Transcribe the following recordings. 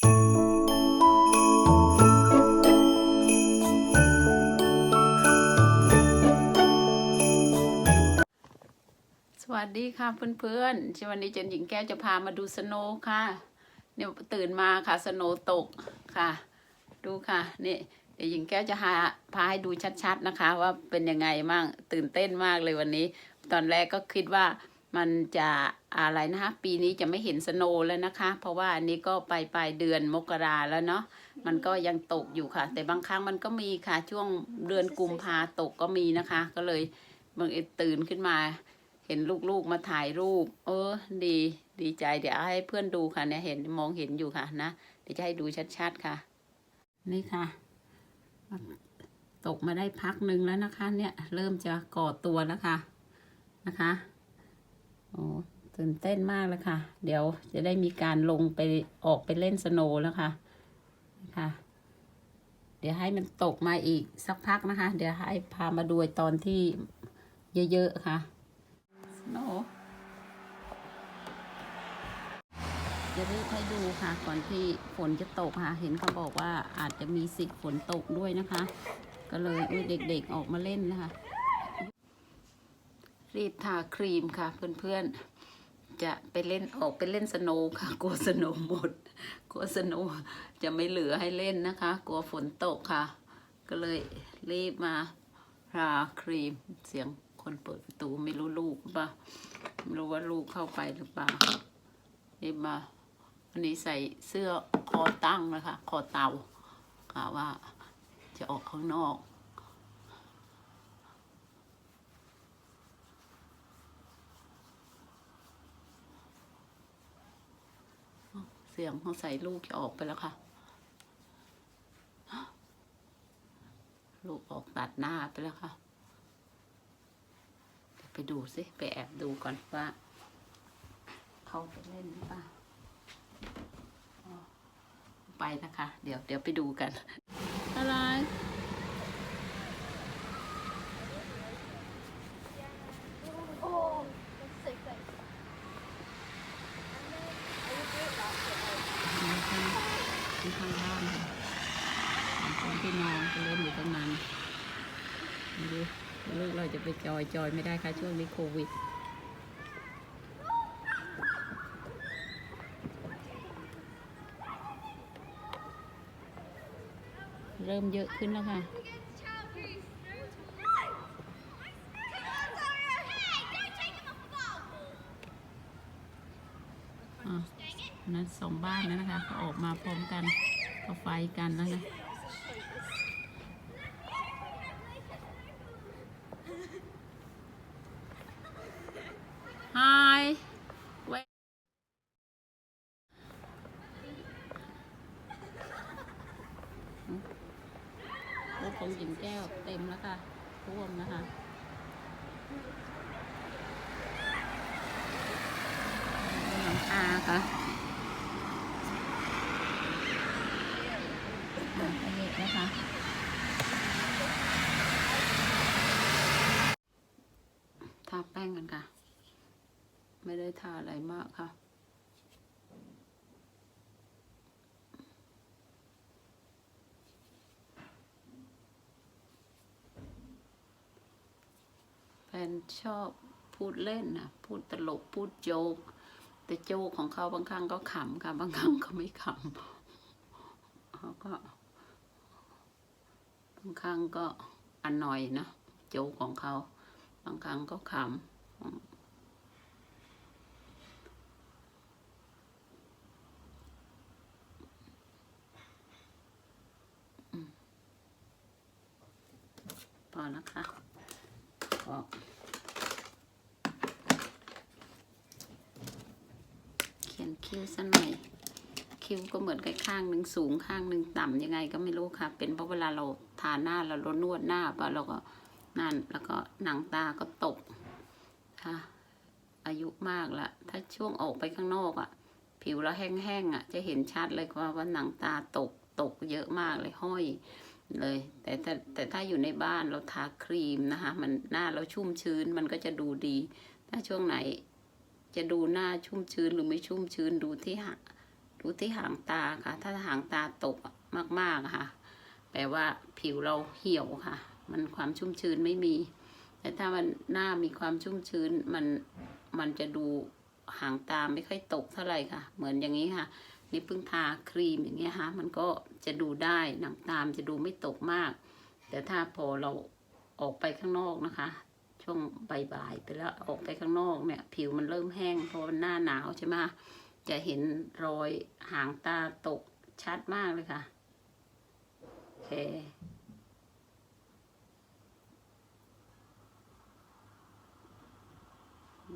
สวัสดีค่ะเพื่อนๆวันนี้เจนหญิงแก้วจะพามาดูสโนว์ค่ะ เนี่ยตื่นมาค่ะสโนว์ตกค่ะ ดูค่ะนี่เดี๋ยวหญิงแก้วจะพาพาให้ดูชัดๆนะคะ ว่าเป็นยังไงมั่งตื่นเต้นมากเลยวันนี้ ตอนแรกก็คิดว่า มันจะอะไรนะคะปีนี้จะไม่เห็นสโนว์แล้วนะคะ เพราะว่าอันนี้ก็ไปปลายเดือนมกราแล้วเนาะมันก็ยังตกอยู่ค่ะ แต่บางครั้งมันก็มีค่ะช่วงเดือนกุมภาตกก็มีนะคะ ก็เลยบางเอิญตื่นขึ้นมา เห็นลูกๆมาถ่ายรูป เออ ดีดีใจเดี๋ยวเอาให้เพื่อนดูค่ะเนี่ยเห็นมองเห็นอยู่ค่ะนะเดี๋ยวจะให้ดูชัดๆค่ะ นี่ค่ะ ตกมาได้พักหนึ่งแล้วนะคะ เนี่ยเริ่มจะก่อตัวแล้วค่ะนะคะ โอ้ตื่นเต้นมากเลยค่ะ เดี๋ยวจะได้มีการลงไปออกไปเล่นสโนว์แล้วค่ะนะคะ เดี๋ยวให้มันตกมาอีกสักพักนะคะ เดี๋ยวให้พามาดูตอนที่เยอะๆค่ะสโนว์จะรีบให้ดูค่ะ ก่อนที่ฝนจะตกค่ะ เห็นเขาบอกว่าอาจจะมีสิทธิ์ฝนตกด้วยนะคะ ก็เลยอุ๊ยเด็กๆออกมาเล่นนะคะ รีบทาครีมค่ะ เพื่อนๆ จะไปเล่นออกไปเล่นสโนว์ค่ะกลัวสโนว์หมดกลัวสโนว์จะไม่เหลือให้เล่นนะคะกลัวฝนตกค่ะ ก็เลยรีบมาทาครีมเสียงคนเปิดประตูไม่รู้ลูกหรือเปล่าไม่รู้ว่าลูกเข้าไปหรือเปล่ารีบมาวันนี้ใส่เสื้อคอตั้งนะคะ คอเต่าค่ะว่าจะออกข้างนอก เสียงเขาใส่ลูกจะออกไปแล้วค่ะ ลูกออกตัดหน้าไปแล้วค่ะ ไปดูสิ ไปแอบดูก่อนว่า เขาจะเล่นหรือเปล่าไปนะคะ เดี๋ยวเดี๋ยวไปดูกันอะไร Oh, that's so close. ที่ข้างบ้านค่ะคนที่นอนก็เล่นอยู่ตรงนั้นดูลูกเราจะ ไปจอยจอยไม่ได้ค่ะช่วงนี้โควิดเริ่มเยอะขึ้นแล้วค่ะ นั้นสองบ้านนั้นนะคะเขาออกมาพร้อมกันเขาไฟกันแล้วนะ Hi Wait รถของหญิงแก้วเต็มแล้วค่ะท่วมนะคะ หลังคาค่ะหลังคาเละนะคะ ทาแป้งกันค่ะ ไม่ได้ทาอะไรมากค่ะ แฟ นชอบพูดเล่นนะพูดตลกพูดโจก แต่โจกของเขาบางครั้งก็ขำค่ะบางครั้งก็ไม่ขำเขาก็บางครั้งก็อันหน่อยนะโจกของเขา บางครั้งก็ขำอืมพอนะคะพอ เขียน คิ้วสักหน่อย คิ้วก็เหมือนกับข้างหนึ่งสูงข้างหนึ่งต่ำยังไงก็ไม่รู้ค่ะ เป็นเพราะเวลาเราทาหน้าเราเรานวดหน้าปะเราก็นั่นแล้วก็หนังตาก็ตกค่ะอายุมากละถ้าช่วงออกไปข้างนอกอะ่ะ ผิวเราแห้งๆอะ่ะ จะเห็นชัดเลยว่าว่าหนังตาตกตกเยอะมากเลยห้อยเลย แต่แต่แต่ถ้าอยู่ในบ้านเราทาครีมนะคะ มันหน้าเราชุ่มชื้นมันก็จะดูดี ถ้าช่วงไหน จะดูหน้าชุ่มชื้นหรือไม่ชุ่มชื้นดูที่หะดูที่หางตาค่ะ ถ้าหางตาตกมากๆค่ะ แปลว่าผิวเราเหี่ยวค่ะ มันความชุ่มชื้นไม่มี แต่ถ้ามันหน้ามีความชุ่มชื้นมันมันจะดูหางตาไม่ค่อยตกเท่าไหร่ค่ะ เหมือนอย่างนี้ค่ะ นี่เพิ่งทาครีมอย่างเงี้ยค่ะ มันก็จะดูได้หนังตามจะดูไม่ตกมาก แต่ถ้าพอเราออกไปข้างนอกนะคะ ช่วงบ่ายๆไปแล้วออกไปข้างนอกเนี่ย ผิวมันเริ่มแห้งเพราะมันหน้าหนาวใช่ไหมจะเห็นรอยหางตาตกชัดมากเลยค่ะโอเค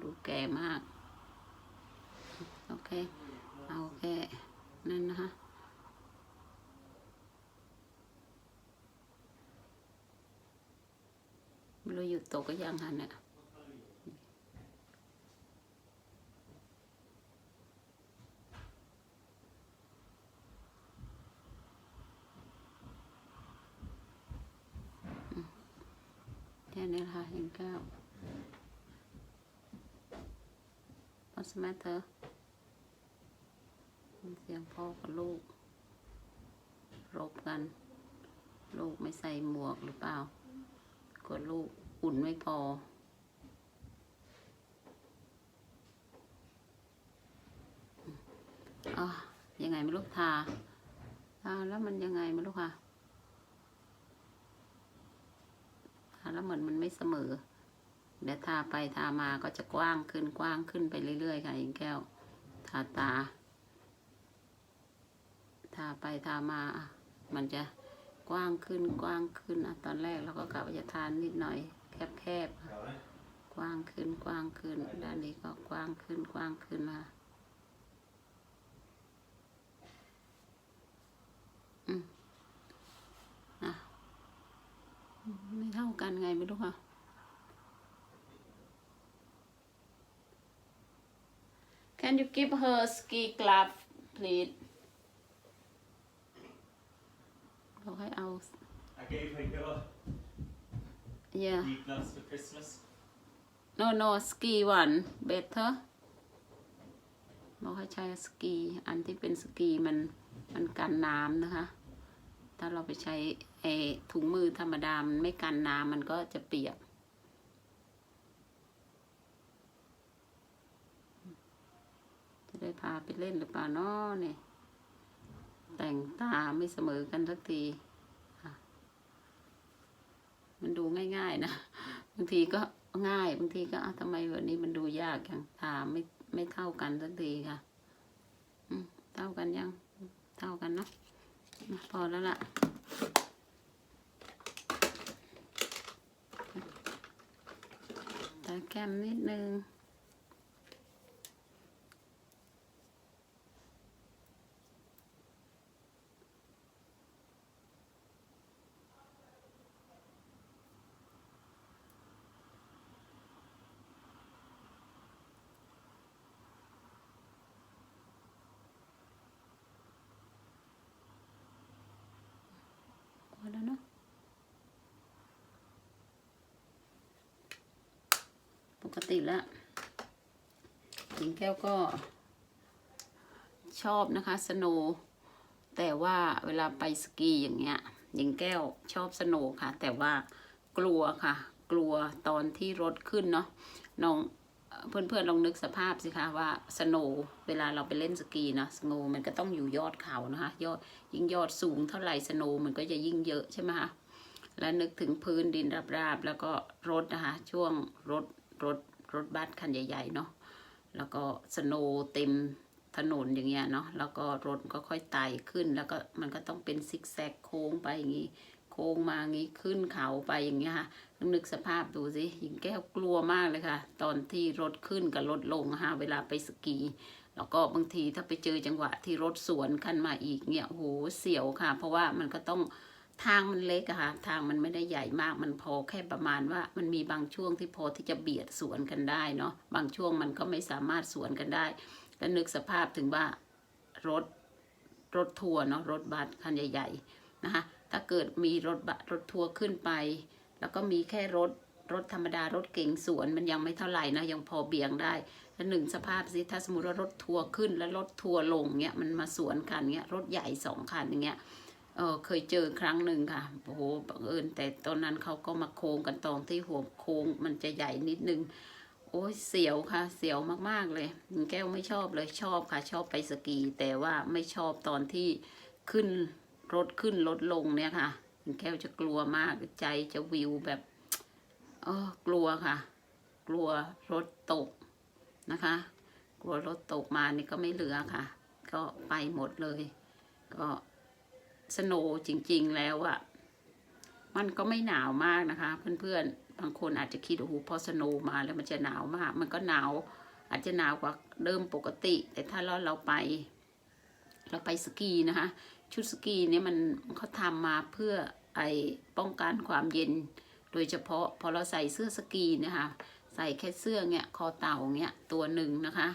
ดูแก่มาก โอเค เอาแค่นั่นนะคะ ไม่รู้หยุดตกก็ยังค่ะเนี่ยแค่นี้ค่ะยังเก้า What's the matter เสียงพ่อกับลูก รบกัน ลูกไม่ใส่หมวกหรือเปล่า กลัวลูกอุ่นไม่พอ อ๋อ ยังไงไม่รู้ทาทาแล้วมันยังไงไม่รู้ค่ะทาแล้วเหมือนมันไม่เสมอ เดี๋ยวทาไปทามาก็จะกว้างขึ้นกว้างขึ้นไปเรื่อยๆค่ะยิงแก้ว ทาตา ทาไปทามา มันจะ กว้างขึ้นกว้างขึ้นอะตอนแรกเราก็กะว่าจะทานนิดหน่อย แคบๆกว้างขึ้นกว้างขึ้น ด้านนี้ก็กว้างขึ้นกว้างขึ้นมาอืมอะไม่เท่ากันไงไม่รู้ค่ะ Can you give her ski glove please บอกให้เอา I gave her your yeah new gloves for Christmas. no no ski one better บอกให้ใช้สกี อันที่เป็นสกีมันมันกันน้ำนะคะ ถ้าเราไปใช้ไอถุงมือธรรมดา มันไม่กันน้ำมันก็จะเปียก จะได้พาไปเล่นหรือเปล่าน้อเนี่ย แต่งตาไม่เสมอกันสักที มันดูง่ายๆนะบางทีก็ง่าย บางทีก็ทำไมวันนี้มันดูยากอย่างตาไม่ไม่เท่ากันสักทีค่ะเท่ากันยังเท่ากันเนาะอะพอแล้วล่ะตาแก้มนิดนึง พอแล้วเนาะ ป กติแล้วหญิงแก้วก็ ชอบนะคะสโนว์แต่ว่าเวลาไปสกีอย่างเงี้ยหญิงแก้วชอบสโนว์ค่ะ แต่ว่ากลัวค่ะ กลัวตอนที่รถขึ้นเนาะน้องเพื่อนๆลองนึกสภาพสิคะว่าสโนว์เวลาเราไปเล่นสกีเนาะสโนว์มันก็ต้องอยู่ยอดเขานะคะยอดยิ่งยอดสูงเท่าไหร่สโนว์มันก็จะยิ่งเยอะใช่ไหมคะแล้วนึกถึงพื้นดินราบๆ แล้วก็รถนะคะ ช่วงรถ รถรถบัสคันใหญ่ๆเนาะแล้วก็สโนว์เต็มถนนอย่างเงี้ยเนาะแล้วก็รถก็ค่อยไต่ขึ้น แล้วก็มันก็ต้องเป็นซิกแซกโค้งไปอย่างงี้ โค้งมาอย่างงี้ขึ้นเขาไปอย่างเงี้ยค่ะนึกสภาพดูสิหญิงแก้วกลัวมากเลยค่ะ ตอนที่รถขึ้นกับรถลงอะค่ะเวลาไปสกี แล้วก็บางทีถ้าไปเจอจังหวะที่รถสวนกันมาอีกเนี่ยโหเสียวค่ะ เพราะว่ามันก็ต้อง ทางมันเล็กอะค่ะทางมันไม่ได้ใหญ่มากมันพอแค่ประมาณว่า มันมีบางช่วงที่พอที่จะเบียดสวนกันได้เนาะบางช่วงมันก็ไม่สามารถสวนกันได้แล้วนึกสภาพถึงว่ารถรถทัวร์เนาะรถบัสคันใหญ่ ๆนะคะถ้าเกิดมีรถบัสรถทัวร์ขึ้นไป แล้วก็มีแค่รถรถธรรมดารถเก๋งสวนมันยังไม่เท่าไหร่นะยังพอเบี่ยงได้แล้วหนึ่งสภาพสิถ้าสมมติว่ารถทัวร์ขึ้นแล้วรถทัวร์ลงเนี้ยมันมาสวนกันเนี้ยรถใหญ่สองคันอย่างเงี้ย เออเคยเจอครั้งหนึ่งค่ะโอ้โหบังเอิญแต่ตอนนั้นเขาก็มาโค้งกันตรงที่หัวโค้งมันจะใหญ่นิดนึง โอ้ยเสียวค่ะ เสียวมากๆเลยแก้วไม่ชอบเลยชอบค่ะ ชอบไปสกี แต่ว่าไม่ชอบตอนที่ขึ้นรถขึ้นรถลงเนี่ยค่ะแก้วจะกลัวมากใจจะวิวแบบเออกลัวค่ะ กลัวรถตกนะคะ กลัวรถตกมานี่ก็ไม่เหลือค่ะ ก็ไปหมดเลย ก็ สโนว์จริง ๆ แล้วอะมันก็ไม่หนาวมากนะคะ เพื่อนๆ บางคนอาจจะคิดโอ้โหพอสโนว์มาแล้วมันจะหนาวมาก มันก็หนาวอาจจะหนาวกว่าเดิมปกติ แต่ถ้าเราเราไป เราไปสกีนะคะ ชุดสกีเนี่ยมันเขาทำมาเพื่อไอป้องกันความเย็น โดยเฉพาะพอเราใส่เสื้อสกีนะคะ ใส่แค่เสื้อเงี้ยคอเต่าเงี้ยตัวหนึ่งนะคะ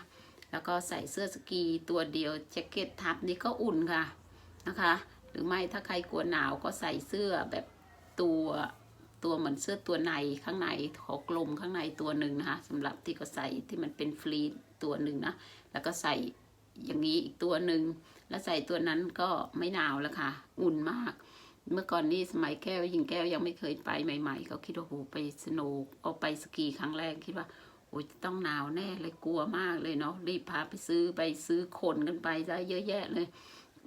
แล้วก็ใส่เสื้อสกีตัวเดียวแจ็คเก็ตทับนี่ก็อุ่นค่ะนะคะ หรือไม่ถ้าใครกลัวหนาวก็ใส่เสื้อแบบตัวตัวเหมือนเสื้อตัวในข้างในขอกลมข้างในตัวหนึ่งนะคะสำหรับที่ก็ใส่ที่มันเป็นฟรีดตัวหนึ่งนะแล้วก็ใส่อย่างนี้อีกตัวหนึ่งแล้วใส่ตัวนั้นก็ไม่หนาวแล้วค่ะ อุ่นมาก เมื่อก่อนนี่สมัยแก้วยิงแก้วยังไม่เคยไปใหม่ ๆ ก็คิดว่าโหไปสโนว์เอาไปสกีครั้งแรกคิดว่าโอ้ยต้องหนาวแน่เลยกลัวมากเลยเนาะรีบพาไปซื้อไปซื้อคนกันไปซะเยอะแยะเลย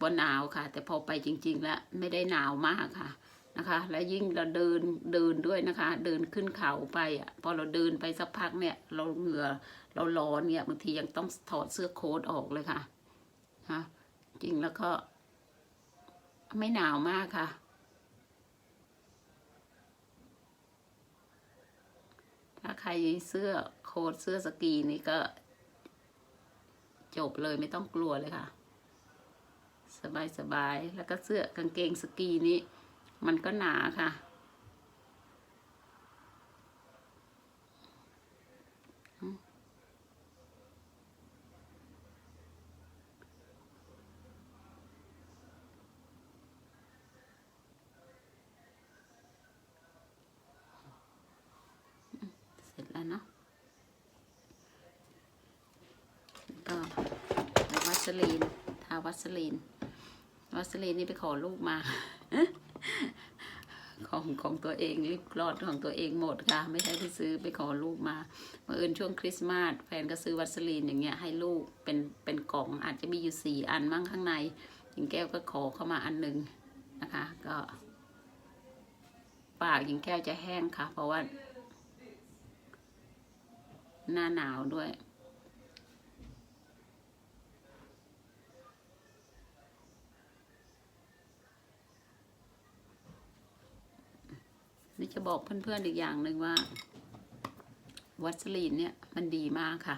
ว่าหนาวค่ะ แต่พอไปจริง ๆ แล้วไม่ได้หนาวมากค่ะนะคะ และยิ่งเราเดินเดินด้วยนะคะ เดินขึ้นเขาไปอะพอเราเดินไปสักพักเนี่ย เราเหงื่อเราร้อนเนี่ยบางทียังต้องถอดเสื้อโค้ทออกเลยค่ะฮะจริงแล้วก็ ไม่หนาวมากค่ะถ้าใครเสื้อโค้ทเสื้อสกีนี่ก็ จบเลยไม่ต้องกลัวเลยค่ะ สบายสบายแล้วก็เสื้อกางเกงสกีนี้ มันก็หนาค่ะ เสร็จแล้วเนาะก็วัสลีน ทาวัสลีน วัสลีนนี่ไปขอลูกมา ของของตัวเองรีบคลอดของตัวเองหมดค่ะ ไม่ใช่ไปซื้อไปขอลูกมาเมื่อเอิญช่วงคริสต์มาสแฟนก็ซื้อวัสลีนอย่างเงี้ยให้ลูกเป็นเป็นกล่องอาจจะมีอยู่สี่อันมั้งข้างในหญิงแก้วก็ขอเข้ามาอันหนึ่งนะคะ ก็ปากหญิงแก้วจะแห้งค่ะ เพราะว่า หน้าหนาวด้วย นี่จะบอกเพื่อนๆอีกอย่างหนึ่งว่า วัสลีนเนี่ยมันดีมากค่ะ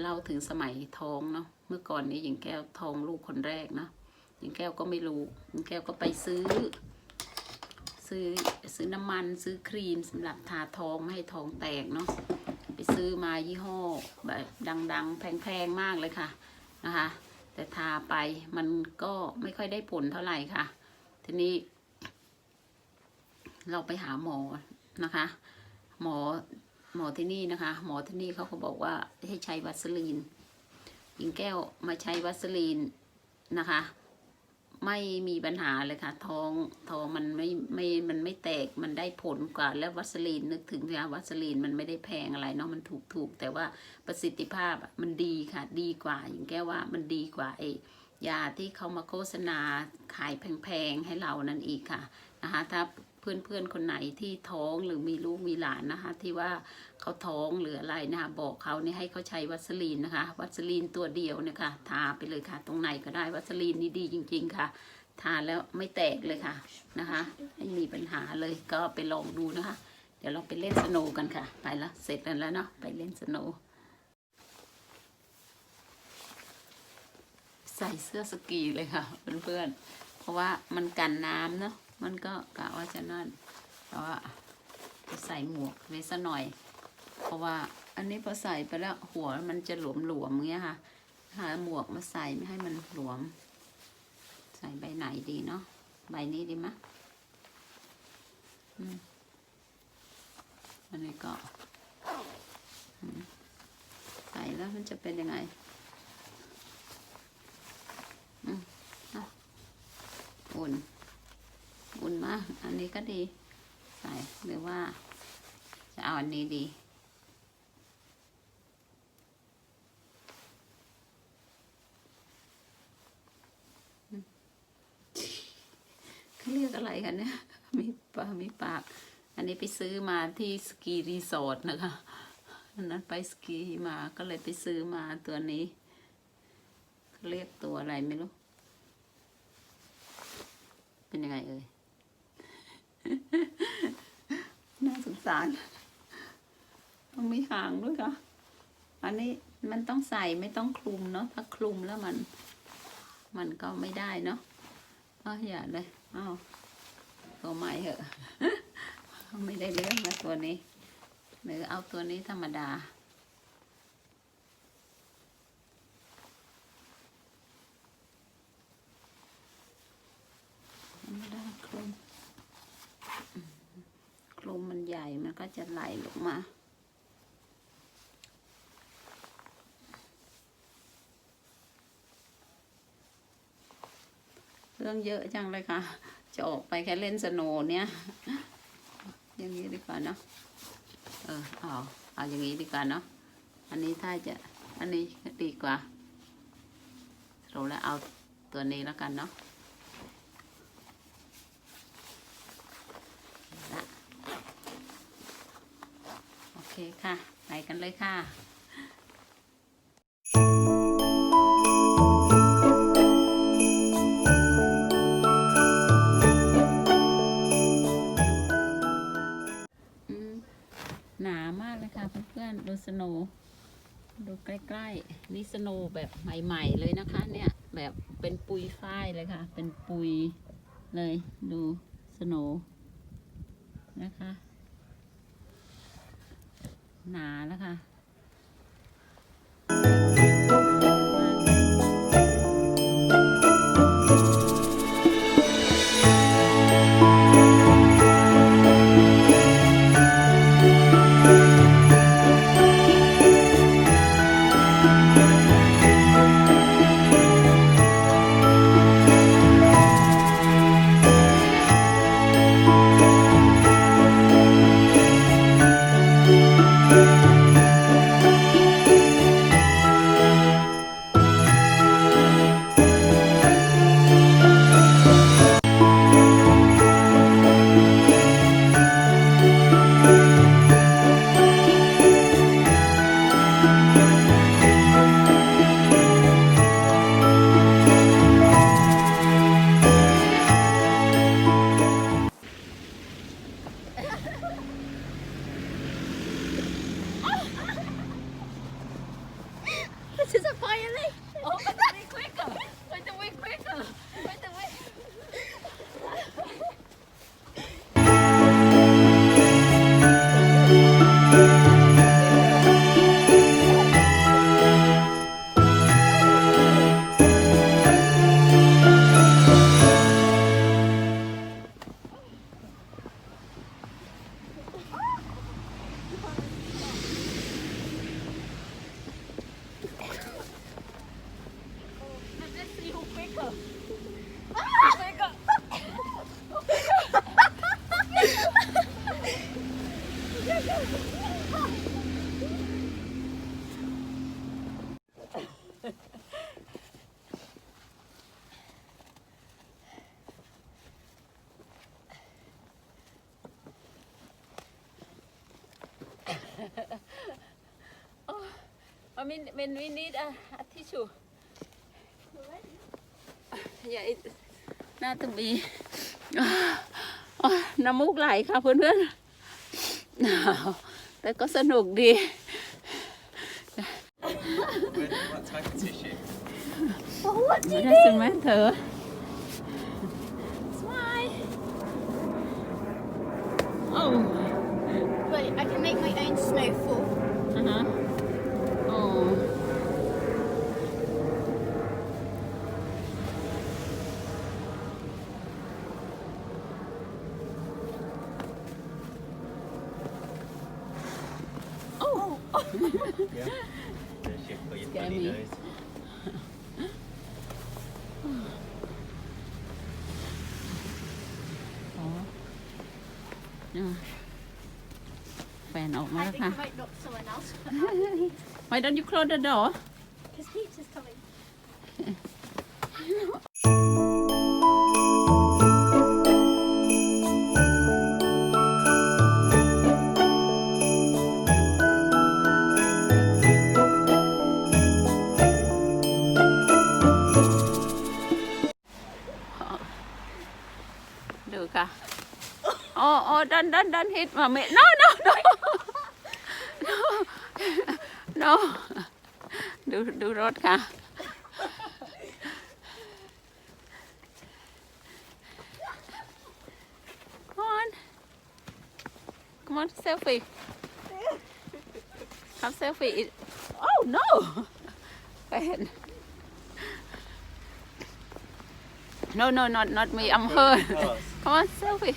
เล่าถึงสมัยท้องเนาะเมื่อก่อนนี้หญิงแก้วท้องลูกคนแรกนะหญิงแก้วก็ไม่รู้หญิงแก้วก็ไปซื้อ ซื้อซื้อน้ำมันซื้อครีมสำหรับทาท้องไม่ให้ท้องแตกเนาะไปซื้อมายี่ห้อแบบดัง ๆ แพงๆมากเลยค่ะนะคะ แต่ทาไปมันก็ไม่ค่อยได้ผลเท่าไหร่ค่ะ ทีนี้ เราไปหาหมอนะคะ หมอหมอที่นี่นะคะ หมอที่นี่เขาก็บอกว่าให้ใช้วัสลีนหญิงแก้วมาใช้วัสลีนนะคะ ไม่มีปัญหาเลยค่ะ ท้องท้องมันไม่ไม่มันไม่แตกมันได้ผลกว่าแล้ววัสลีนนึกถึงนะวัสลีนมันไม่ได้แพงอะไรเนาะมันถูกถูกแต่ว่าประสิทธิภาพมันดีค่ะ ดีกว่าหญิงแก้วว่ามันดีกว่าไอ้ยาที่เขามาโฆษณาขายแพงๆให้เรานั่นอีกค่ะนะคะถ้า เพื่อนๆคนไหนที่ท้องหรือมีลูกมีหลานนะคะ ที่ว่าเขาท้องหรืออะไรนะคะบอกเขาเนี่ยให้เขาใช้วัสลีนนะคะ วัสลีนตัวเดียวเนี่ยค่ะทาไปเลยค่ะ ตรงไหนก็ได้วัสลีนนี่ดีจริง ๆค่ะ ทาแล้วไม่แตกเลยค่ะนะคะไม่มีปัญหาเลยก็ไปลองดูนะคะ เดี๋ยวเราไปเล่นสโนว์กันค่ะ ไปละเสร็จกันแล้วเนาะไปเล่นสโนว์ใส่เสื้อสกีเลยค่ะเพื่อนๆเพราะว่ามันกันน้ำเนาะ มันก็กะว่าจะนั่นแต่ว่าจะใส่หมวกไว้ซะหน่อย เพราะว่าอันนี้พอใส่ไปแล้วหัวมันจะหลวมๆเงี้ยค่ะ หาหมวกมาใส่ไม่ให้มันหลวม ใส่ใบไหนดีเนาะใบนี้ดีไหมะอันนี้ก็ใส่แล้วมันจะเป็นยังไงอืมอะอุ่น อุ่นมาก อันนี้ก็ดีใส่หรือว่า จะเอาอันนี้ดี เขาเรียกอะไรกันเนี่ย มีปากมีปาก อันนี้ไปซื้อมาที่สกีรีสอร์ทนะคะอันนั้นไปสกีมาก็เลยไปซื้อมาตัวนี้เขาเรียกตัวอะไรไม่รู้ เป็นยังไงเอ่ย น่าสงสารต้องมีหางด้วยค่ะ อันนี้มันต้องใส่ไม่ต้องคลุมเนาะถ้าคลุมแล้วมัน มันก็ไม่ได้เนาะเอาอย่าเลยอ้าวตัวใหม่เหอะ ไม่ได้เรื่องนะตัวนี้ หรือเอาตัวนี้ธรรมดา ธรรมดาคลุมอืมค ลมมันใหญ่มันก็จะไหลลงมา เรื่องเยอะจังเลยค่ะ จะออกไปแค่เล่นสโนเนี่ย อย่างนี้ดีกว่าเนาะ เออเอาเอาอย่างนี้ดีกว่าเนาะ อันนี้ถ้าจะ อันนี้ดีกว่าสรุปแล้วเอาตัวนี้แล้วกันเนาะโอเคค่ะ ไปกันเลยค่ะหนามากเลยค่ะเพื่อนๆดูสโนดูใกล้ๆนี่สโนแบบใหม่ ๆ เลยนะคะ เนี่ย แบบเป็นปุยฝ้ายเลยค่ะ เป็นปุยเลยดูสโนนะคะ หนาแล้วค่ะ mean, when we need a, a tissue. Yeah, it น่าจะมีอะน้ำมูกไหลค่ะเพื่อนๆหนาวแต่ก็สนุกดี When, what type of tissue? It doesn't matter. Smile. Why don't you close the door? Because Pete's is coming. oh oh don't don't don't hit mẹ no no no no no ดูดูรถค่ะ come on come on selfie have selfie It- oh no เป็น no no not not me I'm her Cars. Come on, selfie.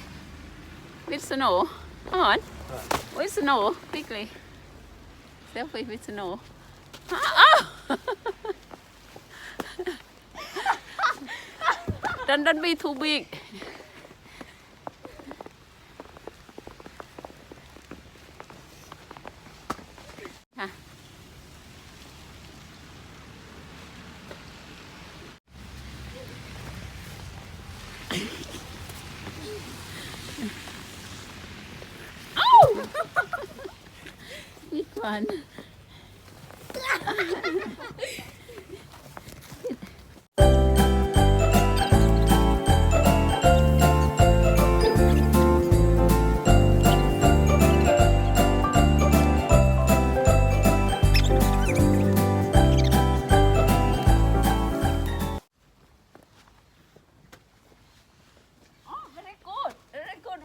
With snow. Come on. With snow. Quickly. Selfie with snow. Ah! ah! Don't, don't be too big. Ah. Oh! Big one.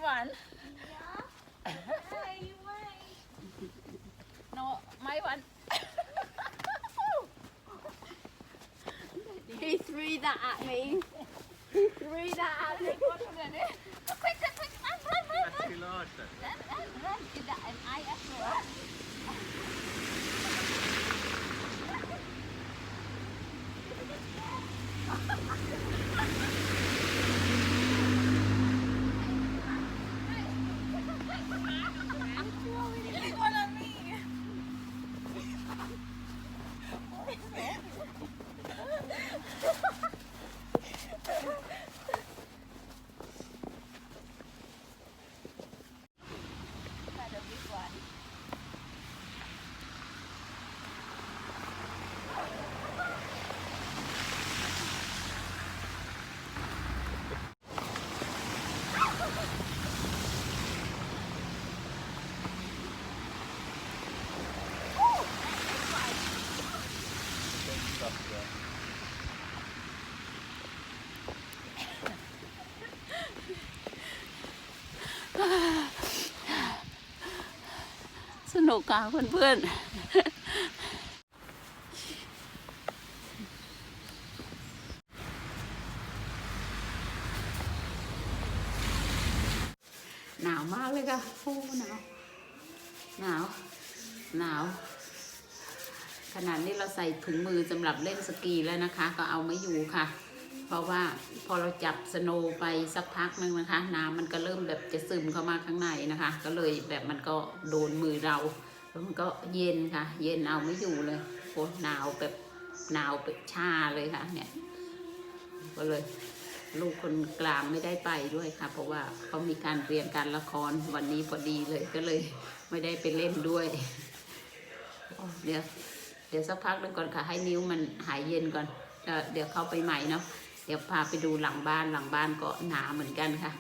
Very good one. No, my one. He threw that at me. He threw that at me. quick, quick, quick, run, run, run, That's too large then. run, run, run. Is that an eye as well? นุกค่ะเพื่อนๆ หนาวมากเลยค่ะโอ้หนาว หนาว หนาว ขนาดนี้เราใส่ถุงมือสำหรับเล่นสกีแล้วนะคะ ก็เอาไม่อยู่ค่ะ เพราะว่าพอเราจับสโนว์ไปสักพักนึงนะคะ น้ำมันก็เริ่มแบบจะซึมเข้ามาข้างในนะคะ ก็เลยแบบมันก็โดนมือเราแล้วมันก็เย็นค่ะ เย็นเอาไม่อยู่เลยโอ้หนาวแบบหนาวแบบชาเลยค่ะ เนี่ยก็เลยลูกคนกลางไม่ได้ไปด้วยค่ะ เพราะว่าเขามีการเรียนการละครวันนี้พอดีเลยก็เลยไม่ได้ไปเล่นด้วยเดี๋ยวเดี๋ยวสักพักนึงก่อนค่ะ ให้นิ้วมันหายเย็นก่อน เดี๋ยวเดี๋ยวเข้าไปใหม่เนาะ เดี๋ยวพาไปดูหลังบ้านหลังบ้านก็หนาเหมือนกันค่ะ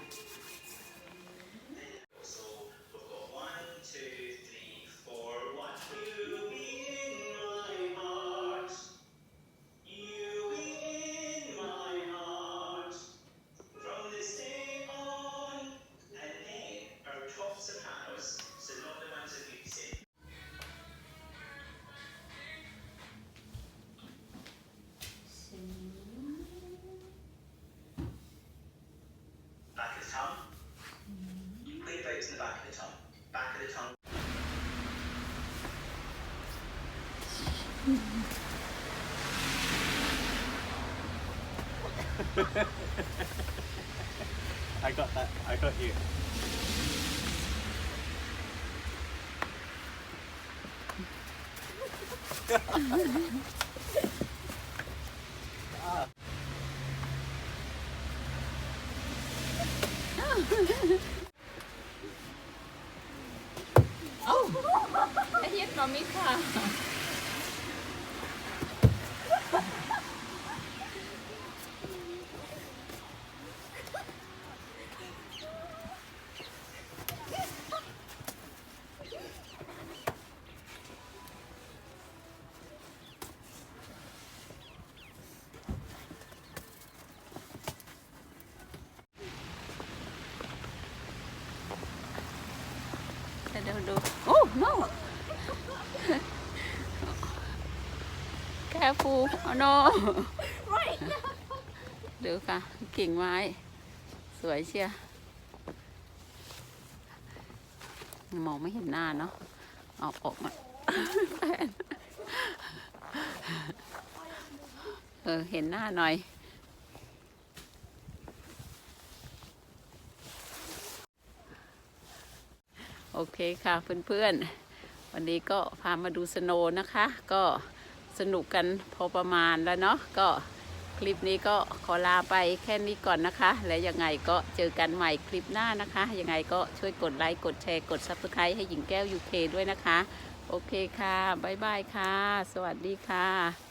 I got that. I got you. I hit mommy car. Để đâu đâu. Oh no. Careful. Oh no. Right. ดูค่ะ กิ่งไม้ สวยเชียมองไม่เห็นหน้าเนาะเออกออกมาแฟนเออ เห็นหน้าหน่อย โอเคค่ะเพื่อนๆ วันนี้ก็พามาดูสโนว์นะคะ ก็ สนุกกันพอประมาณแล้วเนาะก็คลิปนี้ก็ขอลาไปแค่นี้ก่อนนะคะ และยังไงก็เจอกันใหม่คลิปหน้านะคะ ยังไงก็ช่วยกดไลค์ กดแชร์ กด Subscribe ให้หญิงแก้ว UK ด้วยนะคะ โอเคค่ะ บ๊ายบายค่ะ สวัสดีค่ะ